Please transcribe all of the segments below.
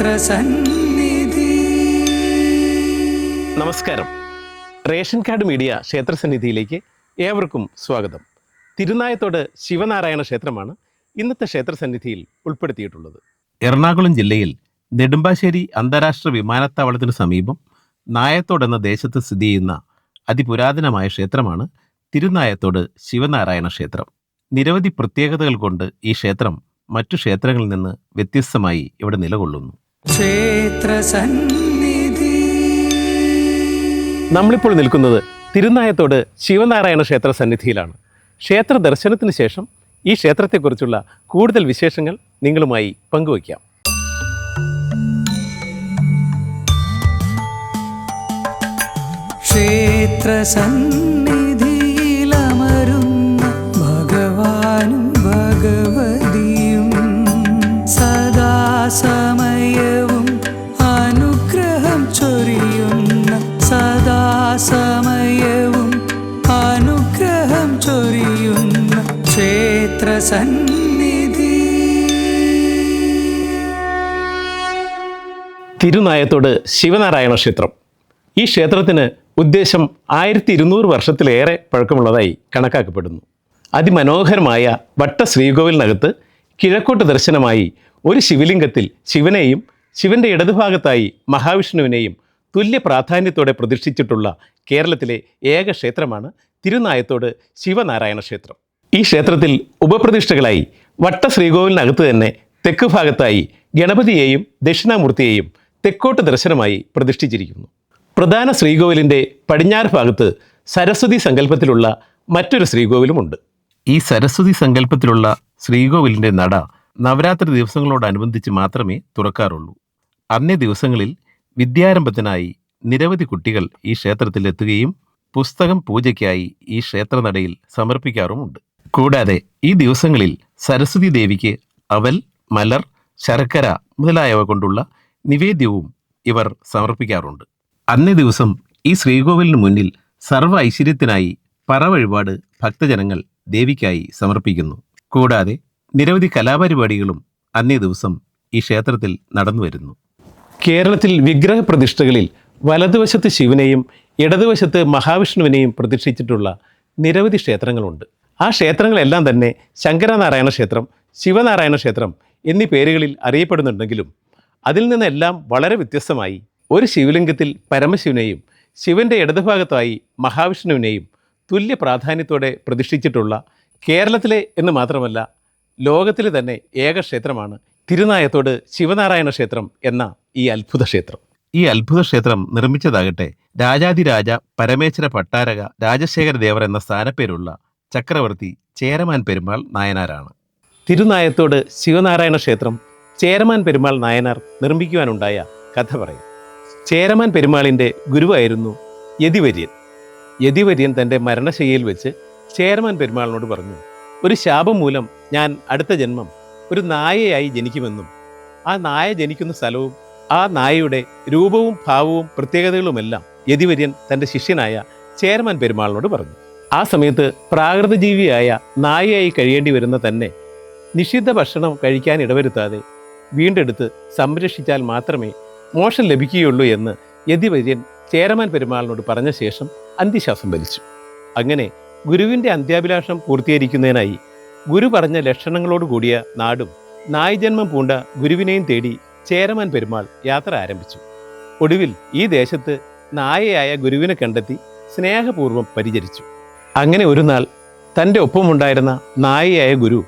ക്ഷേത്രസന്നിധി നമസ്കാരം. Ration card media ക്ഷേത്ര സന്നിധിയിലേക്ക് ഏവർക്കും സ്വാഗതം. തിരുനായത്തോട് ശിവനാരായണ ക്ഷേത്രമാണ് ഇന്നത്തെ ക്ഷേത്ര സന്നിധിയിൽ ഉൾപ്പെടുത്തിയിട്ടുള്ളത്. എറണാകുളം ജില്ലയിൽ നെടുമ്പാശ്ശേരി അന്താരാഷ്ട്ര വിമാനത്താവളത്തിന് സമീപം നായത്തോട് എന്ന ദേശത്ത് സ്ഥിതി ചെയ്യുന്ന അതിപുരാതനമായ ക്ഷേത്രമാണ് തിരുനായത്തോട് ശിവനാരായണ ക്ഷേത്രം. നിരവധി പ്രത്യേകതകൾ കൊണ്ട് ഈ ക്ഷേത്രം മറ്റു ക്ഷേത്രങ്ങളിൽ നിന്ന് വ്യത്യസ്തമായി ഇവിടെ നിലകൊള്ളുന്നു. ക്ഷേത്രസന്നിധി. നമ്മളിപ്പോൾ നിൽക്കുന്നത് തിരുനായത്തോട് ശിവനാരായണ ക്ഷേത്ര സന്നിധിയിലാണ്. ക്ഷേത്ര ദർശനത്തിന് ശേഷം ഈ ക്ഷേത്രത്തെക്കുറിച്ചുള്ള കൂടുതൽ വിശേഷങ്ങൾ നിങ്ങളുമായി പങ്കുവയ്ക്കാം. ക്ഷേത്രസന്നിധിയിലമരുന്ന ഭഗവാനും ഭഗവതിയും സദാസമയവും അനുഗ്രഹം ചൊരിയുന്ന സദാസമയവും അനുഗ്രഹം ചൊരിയുന്ന ക്ഷേത്ര സന്നിധി തിരുനായത്തോട് ശിവനാരായണ ക്ഷേത്രം. ഈ ക്ഷേത്രത്തിന് ഉദ്ദേശം ആയിരത്തി ഇരുന്നൂറ് വർഷത്തിലേറെ പഴക്കമുള്ളതായി കണക്കാക്കപ്പെടുന്നു. അതിമനോഹരമായ വട്ട ശ്രീകോവിലിനകത്ത് കിഴക്കോട്ട് ദർശനമായി ഒരു ശിവലിംഗത്തിൽ ശിവനെയും ശിവന്റെ ഇടതുഭാഗത്തായി മഹാവിഷ്ണുവിനെയും തുല്യ പ്രാധാന്യത്തോടെ പ്രതിഷ്ഠിച്ചിട്ടുള്ള കേരളത്തിലെ ഏക ക്ഷേത്രമാണ് തിരുനായത്തോട് ശിവനാരായണ ക്ഷേത്രം. ഈ ക്ഷേത്രത്തിൽ ഉപപ്രതിഷ്ഠകളായി വട്ട ശ്രീകോവിലിനകത്ത് തന്നെ തെക്ക് ഭാഗത്തായി ഗണപതിയെയും ദക്ഷിണാമൂർത്തിയെയും തെക്കോട്ട് ദർശനമായി പ്രതിഷ്ഠിച്ചിരിക്കുന്നു. പ്രധാന ശ്രീകോവിലിന്റെ പടിഞ്ഞാറ് ഭാഗത്ത് സരസ്വതി സങ്കല്പത്തിലുള്ള മറ്റൊരു ശ്രീകോവിലുമുണ്ട് ഈ സരസ്വതി സങ്കല്പത്തിലുള്ള ശ്രീകോവിലിന്റെ നട നവരാത്രി ദിവസങ്ങളോടനുബന്ധിച്ച് മാത്രമേ തുറക്കാറുള്ളൂ. അന്നേ ദിവസങ്ങളിൽ വിദ്യാരംഭത്തിനായി നിരവധി കുട്ടികൾ ഈ ക്ഷേത്രത്തിൽ എത്തുകയും പുസ്തകം പൂജയ്ക്കായി ഈ ക്ഷേത്രനടയിൽ സമർപ്പിക്കാറുമുണ്ട്. കൂടാതെ ഈ ദിവസങ്ങളിൽ സരസ്വതി ദേവിക്ക് അവൽ മലർ ശർക്കര മുതലായവ കൊണ്ടുള്ള നിവേദ്യവും ഇവർ സമർപ്പിക്കാറുണ്ട്. അന്നേ ദിവസം ഈ ശ്രീകോവിലിന് മുന്നിൽ സർവ ഐശ്വര്യത്തിനായി പറ വഴിപാട് ഭക്തജനങ്ങൾ ദേവിക്കായി സമർപ്പിക്കുന്നു. കൂടാതെ നിരവധി കലാപരിപാടികളും അന്നേ ദിവസം ഈ ക്ഷേത്രത്തിൽ നടന്നു വരുന്നു. കേരളത്തിൽ വിഗ്രഹ പ്രതിഷ്ഠകളിൽ വലതുവശത്ത് ശിവനെയും ഇടതുവശത്ത് മഹാവിഷ്ണുവിനെയും പ്രതിഷ്ഠിച്ചിട്ടുള്ള നിരവധി ക്ഷേത്രങ്ങളുണ്ട്. ആ ക്ഷേത്രങ്ങളെല്ലാം തന്നെ ശങ്കരനാരായണ ക്ഷേത്രം ശിവനാരായണ ക്ഷേത്രം എന്നീ പേരുകളിൽ അറിയപ്പെടുന്നുണ്ടെങ്കിലും അതിൽ നിന്നെല്ലാം വളരെ വ്യത്യസ്തമായി ഒരു ശിവലിംഗത്തിൽ പരമശിവനെയും ശിവന്റെ ഇടതുഭാഗത്തായി മഹാവിഷ്ണുവിനെയും തുല്യ പ്രാധാന്യത്തോടെ പ്രതിഷ്ഠിച്ചിട്ടുള്ള കേരളത്തിലെ എന്ന് മാത്രമല്ല ലോകത്തിലെ തന്നെ ഏക ക്ഷേത്രമാണ് തിരുനായത്തോട് ശിവനാരായണ ക്ഷേത്രം എന്ന ഈ അത്ഭുത ക്ഷേത്രം. ഈ അത്ഭുത ക്ഷേത്രം നിർമ്മിച്ചതാകട്ടെ രാജാതിരാജ പരമേശ്വര പട്ടാരക രാജശേഖര ദേവർ എന്ന സ്ഥാനപ്പേരുള്ള ചക്രവർത്തി ചേരമാൻ പെരുമാൾ നായനാരാണ്. തിരുനായത്തോട് ശിവനാരായണ ക്ഷേത്രം ചേരമാൻ പെരുമാൾ നായനാർ നിർമ്മിക്കുവാനുണ്ടായ കഥ പറയും. ചേരമാൻ പെരുമാളിന്റെ ഗുരുവായിരുന്നു യതിവര്യൻ. യതിവര്യൻ തന്റെ മരണശയ്യയിൽ വെച്ച് ചേരമാൻ പെരുമാളിനോട് പറഞ്ഞു ഒരു ശാപം മൂലം ഞാൻ അടുത്ത ജന്മം ഒരു നായയായി ജനിക്കുമെന്നും ആ നായ ജനിക്കുന്ന സ്ഥലവും ആ നായയുടെ രൂപവും ഭാവവും പ്രത്യേകതകളുമെല്ലാം യതിവര്യൻ തന്റെ ശിഷ്യനായ ചെയർമാൻ പെരുമാളിനോട് പറഞ്ഞു. ആ സമയത്ത് പ്രാകൃതജീവിയായ നായയായി കഴിയേണ്ടി വരുന്ന തന്നെ നിഷിദ്ധ ഭക്ഷണം കഴിക്കാൻ ഇടവരുത്താതെ വീണ്ടെടുത്ത് സംരക്ഷിച്ചാൽ മാത്രമേ മോഷം ലഭിക്കുകയുള്ളൂ എന്ന് യതിവര്യൻ ചേരമാൻ പെരുമാളിനോട് പറഞ്ഞ ശേഷം അന്ത്യശ്വാസം വലിച്ചു അങ്ങനെ ഗുരുവിന്റെ അന്ത്യാഭിലാഷം പൂർത്തീകരിക്കുന്നതിനായി ഗുരു പറഞ്ഞ ലക്ഷണങ്ങളോട് കൂടിയ നാടും നായ്ജന്മം പൂണ്ട ഗുരുവിനെയും തേടി ചേരമാൻ പെരുമാൾ യാത്ര ആരംഭിച്ചു. ഒടുവിൽ ഈ ദേശത്ത് നായയായ ഗുരുവിനെ കണ്ടെത്തി സ്നേഹപൂർവം പരിചരിച്ചു. അങ്ങനെ ഒരു നാൾ തന്റെ ഒപ്പമുണ്ടായിരുന്ന നായയായ ഗുരു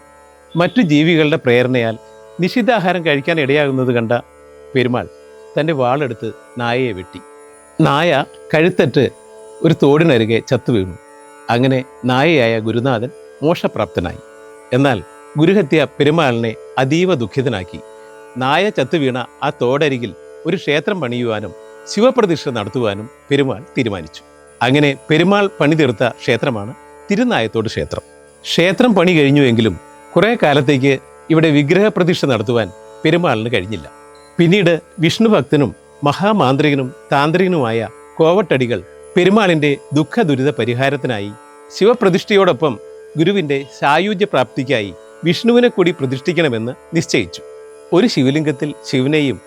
മറ്റു ജീവികളുടെ പ്രേരണയാൽ നിഷിദ്ധാഹാരം കഴിക്കാൻ ഇടയാകുന്നത് കണ്ട പെരുമാൾ തന്റെ വാളെടുത്ത് നായയെ വെട്ടി. നായ കഴുത്തറ്റ് ഒരു തോടിനരികെ ചത്തുവീണു അങ്ങനെ നായയായ ഗുരുനാഥൻ മോശപ്രാപ്തനായി എന്നാൽ ഗുരുഹത്യ പെരുമാളിനെ അതീവ ദുഃഖിതനാക്കി. നായ ചത്തുവീണ ആ തോടരികിൽ ഒരു ക്ഷേത്രം പണിയുവാനും ശിവപ്രതിഷ്ഠ നടത്തുവാനും പെരുമാൾ തീരുമാനിച്ചു. അങ്ങനെ പെരുമാൾ പണി തീർത്ത ക്ഷേത്രമാണ് തിരുനായത്തോട് ക്ഷേത്രം. ക്ഷേത്രം പണി കഴിഞ്ഞുവെങ്കിലും കുറേ കാലത്തേക്ക് ഇവിടെ വിഗ്രഹപ്രതിഷ്ഠ നടത്തുവാൻ പെരുമാളിന് കഴിഞ്ഞില്ല. പിന്നീട് വിഷ്ണുഭക്തനും മഹാമാന്ത്രികനും താന്ത്രികനുമായ കോവട്ടടികൾ പെരുമാളിന്റെ ദുഃഖ ദുരിത പരിഹാരത്തിനായി ശിവപ്രതിഷ്ഠയോടൊപ്പം ഗുരുവിന്റെ സായുജ്യ പ്രാപ്തിക്കായി വിഷ്ണുവിനെ കൂടി പ്രതിഷ്ഠിക്കണമെന്ന് നിശ്ചയിച്ചു. ഒരു ശിവലിംഗത്തിൽ ശിവനെയും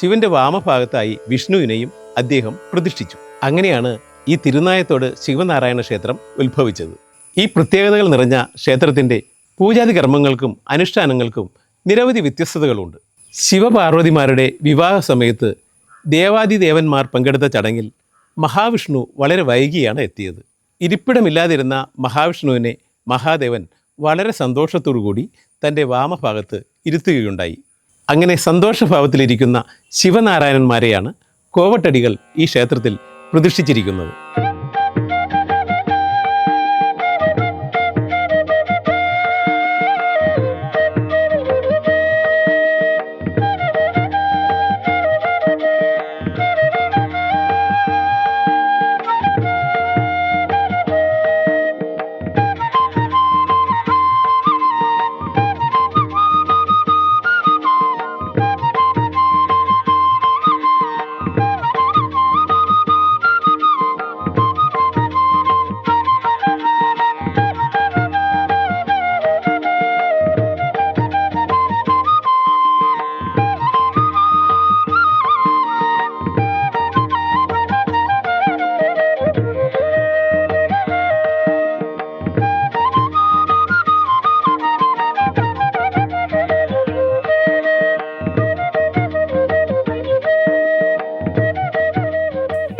ശിവന്റെ വാമഭാഗത്തായി വിഷ്ണുവിനെയും അദ്ദേഹം പ്രതിഷ്ഠിച്ചു. അങ്ങനെയാണ് ഈ തിരുനായത്തോട് ശിവനാരായണ ക്ഷേത്രം ഉത്ഭവിച്ചത്. ഈ പ്രത്യേകതകൾ നിറഞ്ഞ ക്ഷേത്രത്തിന്റെ പൂജാതി കർമ്മങ്ങൾക്കും അനുഷ്ഠാനങ്ങൾക്കും നിരവധി വ്യത്യസ്തതകളുണ്ട്. ശിവപാർവതിമാരുടെ വിവാഹ സമയത്ത് ദേവാദിദേവന്മാർ പങ്കെടുത്ത ചടങ്ങിൽ മഹാവിഷ്ണു വളരെ വൈകിയാണ് എത്തിയത്. ഇരിപ്പിടമില്ലാതിരുന്ന മഹാവിഷ്ണുവിനെ മഹാദേവൻ വളരെ സന്തോഷത്തോടുകൂടി തന്റെ വാമഭാഗത്ത് ഇരുത്തുകയുണ്ടായി. അങ്ങനെ സന്തോഷഭാവത്തിലിരിക്കുന്ന ശിവനാരായണന്മാരെയാണ് കോവട്ടടികൾ ഈ ക്ഷേത്രത്തിൽ പ്രതിഷ്ഠിച്ചിരിക്കുന്നത്.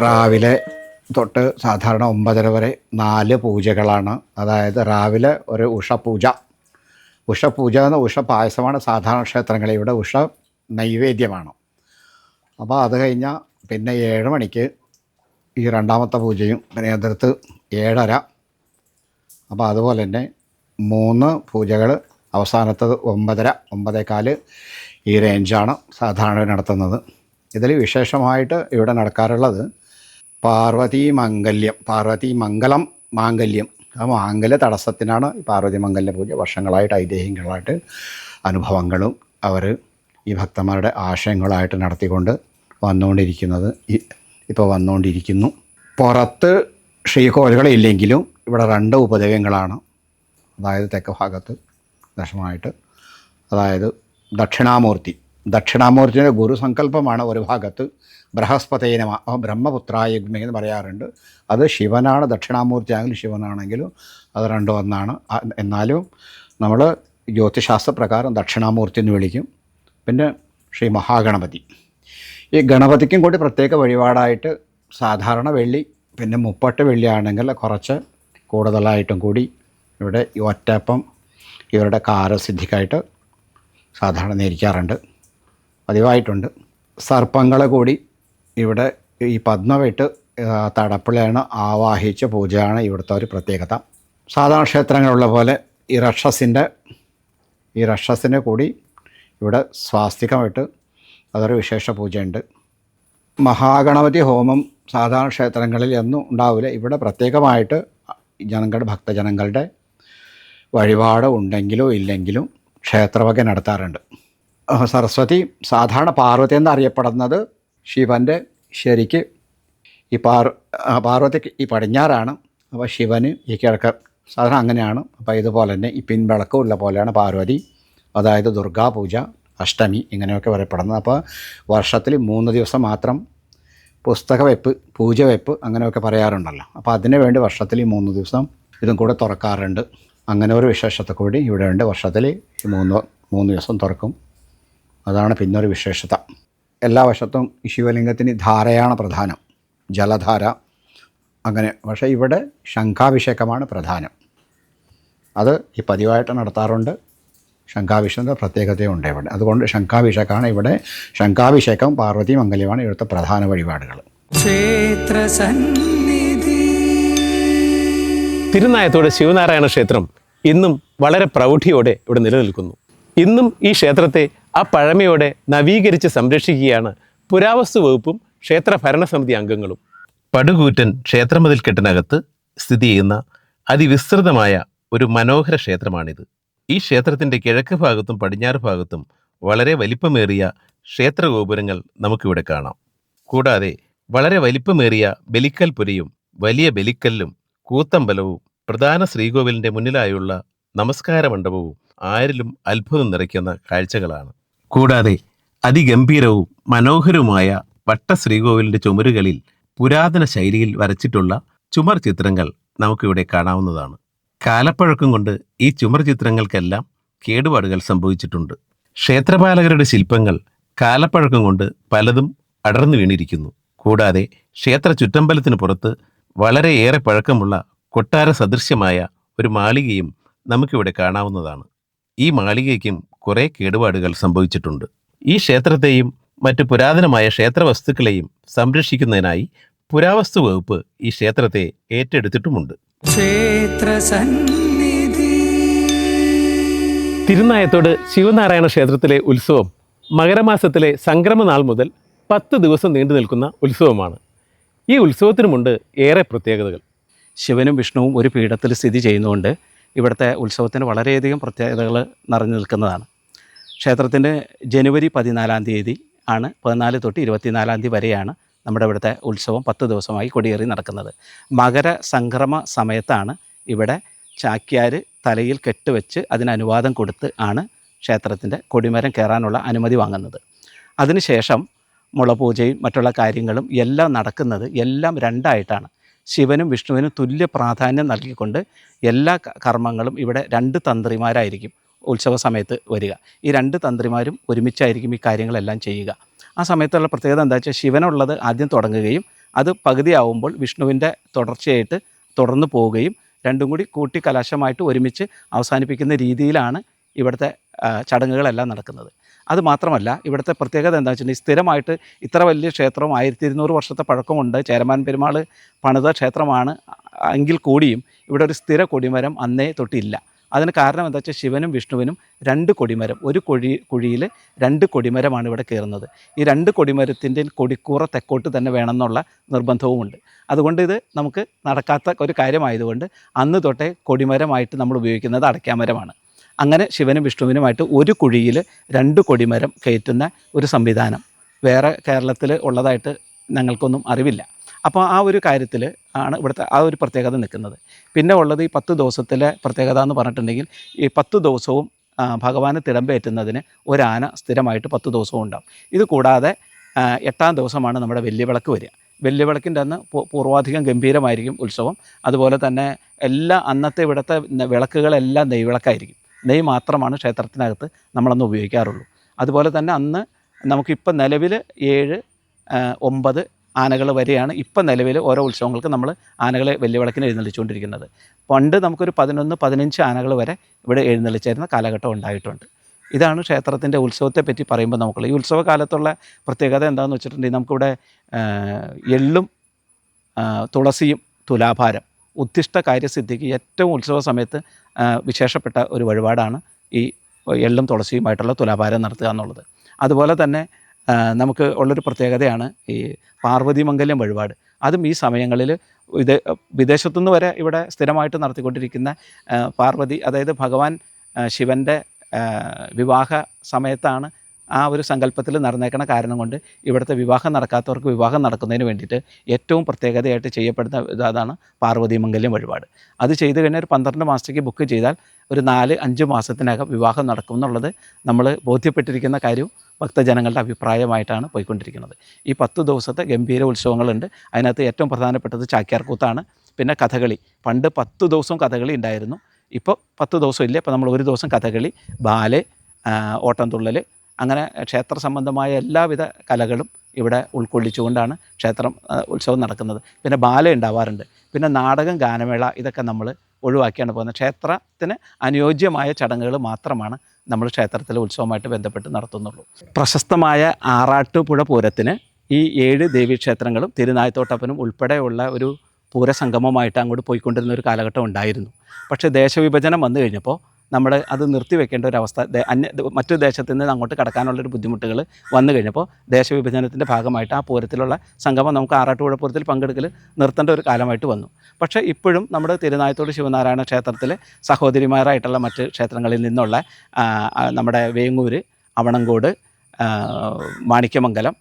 രാവിലെ തൊട്ട് സാധാരണ ഒമ്പതര വരെ നാല് പൂജകളാണ്. അതായത് രാവിലെ ഒരു ഉഷപൂജ. ഉഷപൂജ എന്ന ഉഷ പായസമാണ്. സാധാരണ ക്ഷേത്രങ്ങളിൽ ഇവിടെ ഉഷ നൈവേദ്യമാണ്. അപ്പോൾ അത് കഴിഞ്ഞാൽ പിന്നെ ഏഴ് മണിക്ക് ഈ രണ്ടാമത്തെ പൂജയും പിന്നെ എതിർത്ത് ഏഴര. അപ്പോൾ അതുപോലെ തന്നെ മൂന്ന് പൂജകൾ അവസാനത്തത് ഒമ്പതര. ഒമ്പതേക്കാൽ ഈ റേഞ്ചാണ് സാധാരണ നടത്തുന്നത്. ഇതിൽ വിശേഷമായിട്ട് ഇവിടെ നടക്കാറുള്ളത് പാർവതി മംഗല്യം പാർവതി മംഗളം മാംഗല്യം. ആ മാംഗല്യ തടസ്സത്തിനാണ് പാർവതി മംഗല്യ പൂജ. വർഷങ്ങളായിട്ട് ഐതിഹ്യങ്ങളായിട്ട് അനുഭവങ്ങളും അവർ ഈ ഭക്തന്മാരുടെ ആശയങ്ങളായിട്ട് നടത്തിക്കൊണ്ട് വന്നുകൊണ്ടിരിക്കുന്നത് ഇപ്പോൾ വന്നുകൊണ്ടിരിക്കുന്നു. പുറത്ത് ശ്രീകോലുകളില്ലെങ്കിലും ഇവിടെ രണ്ട് ഉപദേവങ്ങളാണ്. അതായത് തെക്ക് ഭാഗത്ത് ദശമായിട്ട്. അതായത് ദക്ഷിണാമൂർത്തി. ദക്ഷിണാമൂർത്തിയുടെ ഗുരുസങ്കല്പമാണ് ഒരു ഭാഗത്ത് ബൃഹസ്പതേനമ ബ്രഹ്മപുത്രായുഗ്മി എന്ന് പറയാറുണ്ട്. അത് ശിവനാണ് ദക്ഷിണാമൂർത്തി ആണെങ്കിലും ശിവനാണെങ്കിലും അത് രണ്ടും ഒന്നാണ്. എന്നാലും നമ്മൾ ജ്യോതിശാസ്ത്രപ്രകാരം ദക്ഷിണാമൂർത്തി എന്ന് വിളിക്കും. പിന്നെ ശ്രീ മഹാഗണപതി. ഈ ഗണപതിക്കും കൂടി പ്രത്യേക വഴിപാടായിട്ട് സാധാരണ വെള്ളി പിന്നെ മുപ്പട്ട് വെള്ളിയാണെങ്കിൽ കുറച്ച് കൂടുതലായിട്ടും കൂടി ഇവിടെ ഒറ്റപ്പം ഇവരുടെ കാരസിദ്ധിക്കായിട്ട് സാധാരണ നേരിക്കാറുണ്ട് പതിവായിട്ടുണ്ട്. സർപ്പങ്ങളെ കൂടി ഇവിടെ ഈ പത്മവിട്ട് തടപ്പിളയാണ് ആവാഹിച്ച പൂജയാണ് ഇവിടുത്തെ ഒരു പ്രത്യേകത. സാധാരണ ക്ഷേത്രങ്ങളുള്ള പോലെ ഈ റക്ഷസിന്റെ ഈ റക്ഷസിനെ കൂടി ഇവിടെ സ്വാസ്തികമായിട്ട് അതൊരു വിശേഷ പൂജയുണ്ട്. മഹാഗണപതി ഹോമം സാധാരണ ക്ഷേത്രങ്ങളിൽ എന്നും ഉണ്ടാവില്ല. ഇവിടെ പ്രത്യേകമായിട്ട് ജനങ്ങളുടെ ഭക്തജനങ്ങളുടെ വഴിപാട് ഉണ്ടെങ്കിലോ ഇല്ലെങ്കിലും ക്ഷേത്രവക നടത്താറുണ്ട്. സരസ്വതി സാധാരണ പാർവതി എന്നറിയപ്പെടുന്നത് ശിവന്റെ ശരിക്ക് ഈ പാർ പാർവതിക്ക് ഈ പടിഞ്ഞാറാണ്. അപ്പോൾ ശിവന് ഈ കിഴക്ക് സാധാരണ അങ്ങനെയാണ്. അപ്പോൾ ഇതുപോലെ തന്നെ ഈ പിൻവിളക്കം ഉള്ള പോലെയാണ് പാർവതി. അതായത് ദുർഗാപൂജ അഷ്ടമി ഇങ്ങനെയൊക്കെ പറയപ്പെടുന്നത്. അപ്പോൾ വർഷത്തിൽ മൂന്ന് ദിവസം മാത്രം പുസ്തക വെപ്പ് പൂജ വെപ്പ് അങ്ങനെയൊക്കെ പറയാറുണ്ടല്ലോ. അപ്പോൾ അതിന് വേണ്ടി വർഷത്തിൽ മൂന്ന് ദിവസം ഇതും കൂടെ തുറക്കാറുണ്ട്. അങ്ങനെ ഒരു വിശേഷത്തെ കൂടി ഇവിടെ ഉണ്ട്. വർഷത്തിൽ മൂന്ന് മൂന്ന് ദിവസം തുറക്കും. അതാണ് പിന്നൊരു വിശേഷത. എല്ലാ വശത്തും ഈ ശിവലിംഗത്തിന് ധാരയാണ് പ്രധാനം. ജലധാര അങ്ങനെ പക്ഷേ ഇവിടെ ശംഖാഭിഷേകമാണ് പ്രധാനം. അത് ഈ പതിവായിട്ട് നടത്താറുണ്ട്. ശംഖാഭിഷേകത്തിന്റെ പ്രത്യേകതയുണ്ട് ഇവിടെ. അതുകൊണ്ട് ശംഖാഭിഷേകമാണ് ഇവിടെ ശംഖാഭിഷേകം പാർവതി മംഗല്യമാണ് ഇവിടുത്തെ പ്രധാന വഴിപാടുകൾ. ക്ഷേത്ര സന്നിധി. തിരുനായത്തോട് ശിവനാരായണ ക്ഷേത്രം ഇന്നും വളരെ പ്രൗഢിയോടെ ഇവിടെ നിലനിൽക്കുന്നു. ഇന്നും ഈ ക്ഷേത്രത്തെ ആ പഴമയോടെ നവീകരിച്ച് സംരക്ഷിക്കുകയാണ് പുരാവസ്തു വകുപ്പും ക്ഷേത്ര ഭരണസമിതി അംഗങ്ങളും. പടുകൂറ്റൻ ക്ഷേത്രമതിൽക്കെട്ടിനകത്ത് സ്ഥിതി ചെയ്യുന്ന അതിവിസ്തൃതമായ ഒരു മനോഹര ക്ഷേത്രമാണിത്. ഈ ക്ഷേത്രത്തിന്റെ കിഴക്ക് ഭാഗത്തും പടിഞ്ഞാറ് ഭാഗത്തും വളരെ വലിപ്പമേറിയ ക്ഷേത്രഗോപുരങ്ങൾ നമുക്കിവിടെ കാണാം. കൂടാതെ വളരെ വലിപ്പമേറിയ ബലിക്കൽ പുരയും വലിയ ബലിക്കല്ലും കൂത്തമ്പലവും പ്രധാന ശ്രീകോവിലിന്റെ മുന്നിലായുള്ള നമസ്കാര മണ്ഡപവും ആരിലും അത്ഭുതം നിറയ്ക്കുന്ന കാഴ്ചകളാണ്. കൂടാതെ അതിഗംഭീരവും മനോഹരവുമായ വട്ട ശ്രീകോവിലിന്റെ ചുമരുകളിൽ പുരാതന ശൈലിയിൽ വരച്ചിട്ടുള്ള ചുമർ ചിത്രങ്ങൾ നമുക്കിവിടെ കാണാവുന്നതാണ്. കാലപ്പഴക്കം കൊണ്ട് ഈ ചുമർ ചിത്രങ്ങൾക്കെല്ലാം കേടുപാടുകൾ സംഭവിച്ചിട്ടുണ്ട്. ക്ഷേത്രപാലകരുടെ ശില്പങ്ങൾ കാലപ്പഴക്കം കൊണ്ട് പലതും അടർന്നു വീണിരിക്കുന്നു. കൂടാതെ ക്ഷേത്ര ചുറ്റമ്പലത്തിന് പുറത്ത് വളരെയേറെ പഴക്കമുള്ള കൊട്ടാര സദൃശ്യമായ ഒരു മാളികയും നമുക്കിവിടെ കാണാവുന്നതാണ്. ഈ മാളികയ്ക്കും കുറേ കേടുപാടുകൾ സംഭവിച്ചിട്ടുണ്ട്. ഈ ക്ഷേത്രത്തെയും മറ്റു പുരാതനമായ ക്ഷേത്ര വസ്തുക്കളെയും സംരക്ഷിക്കുന്നതിനായി പുരാവസ്തു വകുപ്പ് ഈ ക്ഷേത്രത്തെ ഏറ്റെടുത്തിട്ടുമുണ്ട്. തിരുനായത്തോട് ശിവനാരായണ ക്ഷേത്രത്തിലെ ഉത്സവം മകരമാസത്തിലെ സംക്രമനാൾ മുതൽ പത്ത് ദിവസം നീണ്ടു നിൽക്കുന്ന ഉത്സവമാണ്. ഈ ഉത്സവത്തിനുമുണ്ട് ഏറെ പ്രത്യേകതകൾ. ശിവനും വിഷ്ണുവും ഒരു പീഠത്തിൽ സ്ഥിതി ചെയ്യുന്നതുകൊണ്ട് ഇവിടുത്തെ ഉത്സവത്തിന് വളരെയധികം പ്രത്യേകതകൾ നിറഞ്ഞു നിൽക്കുന്നതാണ്. ക്ഷേത്രത്തിന്റെ ജനുവരി പതിനാലാം തീയതി ആണ് പതിനാല് തൊട്ട് ഇരുപത്തിനാലാം തീയതി വരെയാണ് നമ്മുടെ ഇവിടുത്തെ ഉത്സവം പത്ത് ദിവസമായി കൊടിയേറി നടക്കുന്നത്. മകര സംക്രമ സമയത്താണ് ഇവിടെ ചാക്യാർ തലയിൽ കെട്ടുവെച്ച് അതിന് അനുവാദം കൊടുത്ത് ആണ് ക്ഷേത്രത്തിന്റെ കൊടിമരം കയറാനുള്ള അനുമതി വാങ്ങുന്നത്. അതിനുശേഷം മുളപൂജയും മറ്റുള്ള കാര്യങ്ങളും എല്ലാം നടക്കുന്നത് എല്ലാം രണ്ടായിട്ടാണ്. ശിവനും വിഷ്ണുവിനും തുല്യ പ്രാധാന്യം നൽകിക്കൊണ്ട് എല്ലാ കർമ്മങ്ങളും ഇവിടെ രണ്ട് തന്ത്രിമാരായിരിക്കും ഉത്സവ സമയത്ത് വരിക. ഈ രണ്ട് തന്ത്രിമാരും ഒരുമിച്ചായിരിക്കും ഈ കാര്യങ്ങളെല്ലാം ചെയ്യുക. ആ സമയത്തുള്ള പ്രത്യേകത എന്താ വെച്ചാൽ ശിവനുള്ളത് ആദ്യം തുടങ്ങുകയും അത് പകുതിയാവുമ്പോൾ വിഷ്ണുവിന്റെ തുടർച്ചയായിട്ട് തുടർന്ന് പോവുകയും രണ്ടും കൂടി കൂട്ടി കലാശമായിട്ട് ഒരുമിച്ച് അവസാനിപ്പിക്കുന്ന രീതിയിലാണ് ഇവിടുത്തെ ചടങ്ങുകളെല്ലാം നടക്കുന്നത്. അത് മാത്രമല്ല ഇവിടുത്തെ പ്രത്യേകത എന്താ വെച്ചിട്ടുണ്ടെങ്കിൽ സ്ഥിരമായിട്ട് ഇത്ര വലിയ ക്ഷേത്രം ആയിരത്തി ഇരുന്നൂറ് വർഷത്തെ പഴക്കമുണ്ട്. ചേരമാൻ പെരുമാൾ പണിത ക്ഷേത്രമാണ്. എങ്കിൽ കൂടിയും ഇവിടെ ഒരു സ്ഥിര കൊടിമരം അന്നേ തൊട്ടില്ല. അതിന് കാരണം എന്താ വെച്ചാൽ ശിവനും വിഷ്ണുവിനും രണ്ട് കൊടിമരം ഒരു കുഴി കുഴിയിൽ രണ്ട് കൊടിമരമാണ് ഇവിടെ കയറുന്നത്. ഈ രണ്ട് കൊടിമരത്തിന്റെ കൊടിക്കൂറ തെക്കോട്ട് തന്നെ വേണമെന്നുള്ള നിർബന്ധവുമുണ്ട്. അതുകൊണ്ട് ഇത് നമുക്ക് നടക്കാത്ത ഒരു കാര്യമായതുകൊണ്ട് അന്ന് തൊട്ടേ കൊടിമരമായിട്ട് നമ്മൾ ഉപയോഗിക്കുന്നത് അടയ്ക്കാമരമാണ്. അങ്ങനെ ശിവനും വിഷ്ണുവിനുമായിട്ട് ഒരു കുഴിയിൽ രണ്ട് കൊടിമരം കയറ്റുന്ന ഒരു സംവിധാനം വേറെ കേരളത്തിൽ ഉള്ളതായിട്ട് ഞങ്ങൾക്കൊന്നും അറിവില്ല. അപ്പോൾ ആ ഒരു കാര്യത്തിൽ ആണ് ഇവിടുത്തെ ആ ഒരു പ്രത്യേകത നിൽക്കുന്നത്. പിന്നെ ഉള്ളത് ഈ പത്ത് ദിവസത്തിലെ പ്രത്യേകത എന്ന് പറഞ്ഞിട്ടുണ്ടെങ്കിൽ ഈ പത്ത് ദിവസവും ഭഗവാനെ തിടമ്പേറ്റുന്നതിന് ഒരാന സ്ഥിരമായിട്ട് പത്ത് ദിവസവും ഉണ്ടാവും. ഇത് കൂടാതെ എട്ടാം ദിവസമാണ് നമ്മുടെ വെല്ലുവിളക്ക് വരിക. വെല്ലുവിളക്കിന്റെ അന്ന് പൂർവാധികം ഗംഭീരമായിരിക്കും ഉത്സവം. അതുപോലെ തന്നെ എല്ലാ അന്നത്തെ ഇവിടുത്തെ വിളക്കുകളെല്ലാം നെയ്വിളക്കായിരിക്കും നെയ്യ് മാത്രമാണ് ക്ഷേത്രത്തിനകത്ത് നമ്മളന്ന് ഉപയോഗിക്കാറുള്ളൂ. അതുപോലെ തന്നെ അന്ന് നമുക്കിപ്പോൾ നിലവിൽ ഏഴ് ഒമ്പത് ആനകൾ വരെയാണ് ഇപ്പം നിലവിൽ ഓരോ ഉത്സവങ്ങൾക്ക് നമ്മൾ ആനകളെ വെല്ലുവിളക്കിന് വിളക്കിന് എഴുന്നള്ളിച്ചുകൊണ്ടിരിക്കുന്നത്. പണ്ട് നമുക്കൊരു പതിനൊന്ന് പതിനഞ്ച് ആനകൾ വരെ ഇവിടെ എഴുന്നള്ളിച്ചിരുന്ന കാലഘട്ടം ഉണ്ടായിട്ടുണ്ട്. ഇതാണ് ക്ഷേത്രത്തിന്റെ ഉത്സവത്തെ പറ്റി പറയുമ്പോൾ നമുക്കുള്ള ഈ ഉത്സവകാലത്തുള്ള പ്രത്യേകത എന്താണെന്ന് വെച്ചിട്ടുണ്ടെങ്കിൽ നമുക്കിവിടെ എള്ളും തുളസിയും തുലാഭാരം ഉദ്ദിഷ്ട കാര്യസിദ്ധിക്ക് ഏറ്റവും ഉത്സവ സമയത്ത് വിശേഷപ്പെട്ട ഒരു വഴിപാടാണ് ഈ എള്ളും തുളസിയുമായിട്ടുള്ള തുലാഭാരം നടത്തുക എന്നുള്ളത്. അതുപോലെ തന്നെ നമുക്ക് ഉള്ളൊരു പ്രത്യേകതയാണ് ഈ പാർവതി മംഗല്യം വഴിപാട്. അതും ഈ സമയങ്ങളിൽ ഇത് വിദേശത്തുനിന്ന് വരെ ഇവിടെ സ്ഥിരമായിട്ട് നടത്തിക്കൊണ്ടിരിക്കുന്ന പാർവതി അതായത് ഭഗവാൻ ശിവന്റെ വിവാഹ സമയത്താണ് ആ ഒരു സങ്കല്പത്തിൽ നടന്നേക്കണ കാരണം കൊണ്ട് ഇവിടുത്തെ വിവാഹം നടക്കാത്തവർക്ക് വിവാഹം നടക്കുന്നതിന് വേണ്ടിയിട്ട് ഏറ്റവും പ്രത്യേകതയായിട്ട് ചെയ്യപ്പെടുന്ന ഇതാണ് പാർവതി മംഗല്യം വഴിപാട്. അത് ചെയ്ത് കഴിഞ്ഞാൽ ഒരു പന്ത്രണ്ട് മാസത്തേക്ക് ബുക്ക് ചെയ്താൽ ഒരു നാല് അഞ്ച് മാസത്തിനകം വിവാഹം നടക്കും എന്നുള്ളത് നമ്മൾ ബോധ്യപ്പെട്ടിരിക്കുന്ന കാര്യവും ഭക്തജനങ്ങളുടെ അഭിപ്രായമായിട്ടാണ് പോയിക്കൊണ്ടിരിക്കുന്നത്. ഈ പത്ത് ദിവസത്തെ ഗംഭീര ഉത്സവങ്ങളുണ്ട്. അതിനകത്ത് ഏറ്റവും പ്രധാനപ്പെട്ടത് ചാക്യാർകൂത്താണ്. പിന്നെ കഥകളി. പണ്ട് പത്ത് ദിവസം കഥകളി ഉണ്ടായിരുന്നു. ഇപ്പോൾ പത്ത് ദിവസം ഇല്ല. ഇപ്പോൾ നമ്മൾ ഒരു ദിവസം കഥകളി ബാൽ ഓട്ടംതുള്ളൽ അങ്ങനെ ക്ഷേത്ര സംബന്ധമായ എല്ലാവിധ കലകളും ഇവിടെ ഉൾക്കൊള്ളിച്ചുകൊണ്ടാണ് ക്ഷേത്രം ഉത്സവം നടക്കുന്നത്. പിന്നെ ബാല ഉണ്ടാവാറുണ്ട്. പിന്നെ നാടകം ഗാനമേള ഇതൊക്കെ നമ്മൾ ഒഴിവാക്കിയാണ് പോകുന്നത്. ക്ഷേത്രത്തിന് അനുയോജ്യമായ ചടങ്ങുകൾ മാത്രമാണ് നമ്മൾ ക്ഷേത്രത്തിലെ ഉത്സവമായിട്ട് ബന്ധപ്പെട്ട് നടത്തുന്നുള്ളൂ. പ്രശസ്തമായ ആറാട്ടുപുഴ പൂരത്തിന് ഈ ഏഴ് ദേവീക്ഷേത്രങ്ങളും തിരുനായത്തോട്ടപ്പനും ഉൾപ്പെടെയുള്ള ഒരു പൂരസംഗമമായിട്ട് അങ്ങോട്ട് പോയിക്കൊണ്ടിരുന്ന ഒരു കാലഘട്ടം ഉണ്ടായിരുന്നു. പക്ഷേ ദേശവിഭജനം വന്നു കഴിഞ്ഞപ്പോൾ നമ്മൾ അത് നിർത്തിവെക്കേണ്ട ഒരു അവസ്ഥ അന്യ മറ്റു ദേശത്ത് നിന്ന് അങ്ങോട്ട് കടക്കാനുള്ളൊരു ബുദ്ധിമുട്ടുകൾ വന്നു കഴിഞ്ഞപ്പോൾ ദേശവിഭജനത്തിന്റെ ഭാഗമായിട്ട് ആ പൂരത്തിലുള്ള സംഗമം നമുക്ക് ആറാട്ടുപുഴ പൂരത്തിൽ പങ്കെടുക്കൽ നിർത്തേണ്ട ഒരു കാലമായിട്ട് വന്നു. പക്ഷേ ഇപ്പോഴും നമ്മുടെ തിരുനായത്തോട് ശിവനാരായണ ക്ഷേത്രത്തിലെ സഹോദരിമാരായിട്ടുള്ള മറ്റ് ക്ഷേത്രങ്ങളിൽ നിന്നുള്ള നമ്മുടെ വേങ്ങൂര് അവണങ്കോട് മാണിക്യമംഗലം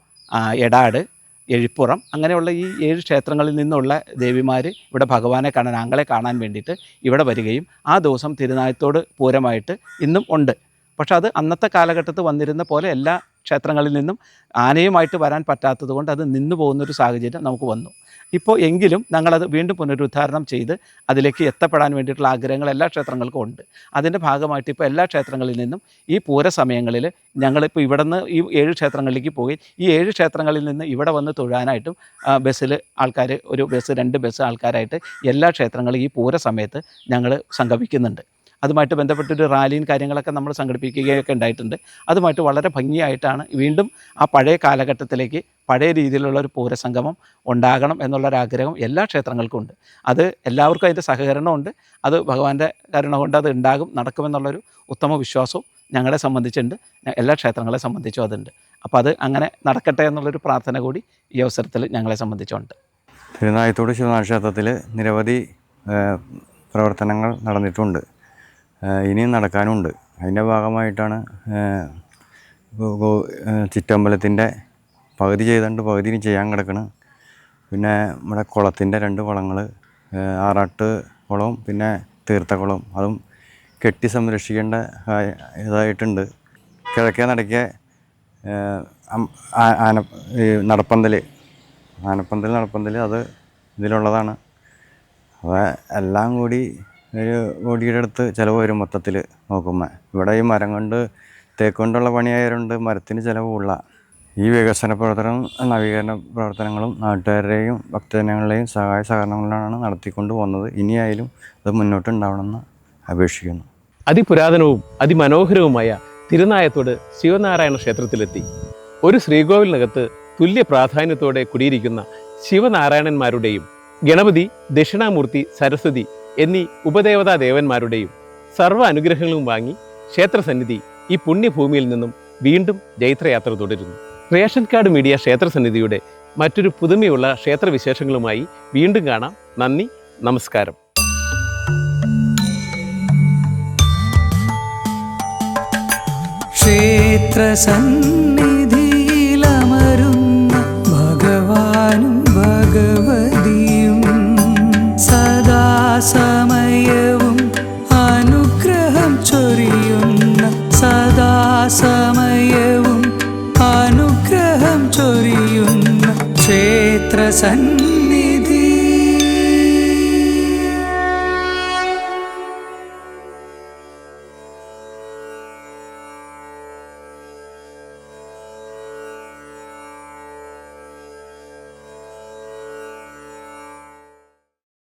എടാട് എഴിപ്പുറം അങ്ങനെയുള്ള ഈ ഏഴ് ക്ഷേത്രങ്ങളിൽ നിന്നുള്ള ദേവിമാർ ഇവിടെ ഭഗവാനെ കാണാൻ ആങ്ങളെ കാണാൻ വേണ്ടിയിട്ട് ഇവിടെ വരികയും ആ ദിവസം തിരുനായത്തോട് പൂരമായിട്ട് ഇന്നും ഉണ്ട്. പക്ഷെ അത് അന്നത്തെ കാലഘട്ടത്ത് വന്നിരുന്ന പോലെ എല്ലാ ക്ഷേത്രങ്ങളിൽ നിന്നും ആനയുമായിട്ട് വരാൻ പറ്റാത്തത് കൊണ്ട് അത് നിന്നു പോകുന്നൊരു സാഹചര്യം നമുക്ക് വന്നു. ഇപ്പോൾ എങ്കിലും ഞങ്ങളത് വീണ്ടും പുനരുദ്ധാരണം ചെയ്ത് അതിലേക്ക് എത്തപ്പെടാൻ വേണ്ടിയിട്ടുള്ള ആഗ്രഹങ്ങൾ എല്ലാ ക്ഷേത്രങ്ങൾക്കും ഉണ്ട്. അതിന്റെ ഭാഗമായിട്ട് ഇപ്പോൾ എല്ലാ ക്ഷേത്രങ്ങളിൽ നിന്നും ഈ പൂര സമയങ്ങളിൽ ഞങ്ങളിപ്പോൾ ഇവിടെ നിന്ന് ഈ ഏഴ് ക്ഷേത്രങ്ങളിലേക്ക് പോയി. ഈ ഏഴ് ക്ഷേത്രങ്ങളിൽ നിന്ന് ഇവിടെ വന്ന് തൊഴാനായിട്ടും ബസ്സിൽ ആൾക്കാർ ഒരു ബസ് രണ്ട് ബസ് ആൾക്കാരായിട്ട് എല്ലാ ക്ഷേത്രങ്ങളും ഈ പൂര സമയത്ത് ഞങ്ങൾ സംഗമിക്കുന്നുണ്ട്. അതുമായിട്ട് ബന്ധപ്പെട്ടൊരു റാലിയും കാര്യങ്ങളൊക്കെ നമ്മൾ സംഘടിപ്പിക്കുകയൊക്കെ ഉണ്ടായിട്ടുണ്ട്. അതുമായിട്ട് വളരെ ഭംഗിയായിട്ടാണ് വീണ്ടും ആ പഴയ കാലഘട്ടത്തിലേക്ക് പഴയ രീതിയിലുള്ള ഒരു പൂരസംഗമം ഉണ്ടാകണം എന്നുള്ളൊരാഗ്രഹം എല്ലാ ക്ഷേത്രങ്ങൾക്കും ഉണ്ട്. അത് എല്ലാവർക്കും അതിന്റെ സഹകരണമുണ്ട്. അത് ഭഗവാന്റെ കരുണ കൊണ്ട് അത് ഉണ്ടാകും നടക്കുമെന്നുള്ളൊരു ഉത്തമ വിശ്വാസവും ഞങ്ങളെ സംബന്ധിച്ചുണ്ട് എല്ലാ ക്ഷേത്രങ്ങളെ സംബന്ധിച്ചും അതുണ്ട്. അപ്പോൾ അത് അങ്ങനെ നടക്കട്ടെ എന്നുള്ളൊരു പ്രാർത്ഥന കൂടി ഈ അവസരത്തിൽ ഞങ്ങളെ സംബന്ധിച്ചുണ്ട്. തിരുനായത്തോട് ശിവനാഥ ക്ഷേത്രത്തിൽ നിരവധി പ്രവർത്തനങ്ങൾ നടന്നിട്ടുണ്ട്. ഇനിയും നടക്കാനുണ്ട്. അതിന്റെ ഭാഗമായിട്ടാണ് ചിറ്റമ്പലത്തിന്റെ പകുതി ചെയ്തുകൊണ്ട് പകുതി ഇനി ചെയ്യാൻ കിടക്കണ്. പിന്നെ നമ്മുടെ കുളത്തിന്റെ രണ്ട് കുളങ്ങൾ ആറാട്ട് കുളവും പിന്നെ തീർത്ഥക്കുളവും അതും കെട്ടി സംരക്ഷിക്കേണ്ട ഇതായിട്ടുണ്ട്. കിഴക്കേ നടക്കിയ ആന നടപ്പന്തൽ ആനപ്പന്തൽ നടപ്പന്തൽ അത് ഇതിലുള്ളതാണ്. അപ്പോൾ എല്ലാം കൂടി ഒരു കോടിയുടെ അടുത്ത് ചിലവ് വരും മൊത്തത്തിൽ നോക്കുമ്പോൾ ഇവിടെ ഈ മരം കൊണ്ട് തേക്ക് കൊണ്ടുള്ള പണിയായതുകൊണ്ട് മരത്തിന് ചിലവുള്ള. ഈ വികസന പ്രവർത്തനം നവീകരണ പ്രവർത്തനങ്ങളും നാട്ടുകാരുടെയും ഭക്തജനങ്ങളുടെയും സഹായ സഹകരണങ്ങളിലാണ് നടത്തിക്കൊണ്ട് പോകുന്നത്. ഇനിയായാലും അത് മുന്നോട്ടുണ്ടാവണമെന്ന് അപേക്ഷിക്കുന്നു. അതിപുരാതനവും അതിമനോഹരവുമായ തിരുനായത്തോട് ശിവനാരായണ ക്ഷേത്രത്തിലെത്തി. ഒരു ശ്രീകോവിലിനകത്ത് തുല്യ പ്രാധാന്യത്തോടെ കുടിയിരിക്കുന്ന ശിവനാരായണന്മാരുടെയും ഗണപതി ദക്ഷിണാമൂർത്തി സരസ്വതി എന്നീ ഉപദേവതാ ദേവന്മാരുടെയും സർവ അനുഗ്രഹങ്ങളും വാങ്ങി ക്ഷേത്രസന്നിധി ഈ പുണ്യഭൂമിയിൽ നിന്നും വീണ്ടും ജൈത്രയാത്ര തുടരുന്നു. റേഷൻ കാർഡ് മീഡിയ ക്ഷേത്രസന്നിധിയുടെ മറ്റൊരു പുതുമയുള്ള ക്ഷേത്രവിശേഷങ്ങളുമായി വീണ്ടും കാണാം. നന്ദി നമസ്കാരം. ക്ഷേത്രസന്നിധിയിലമരുന്ന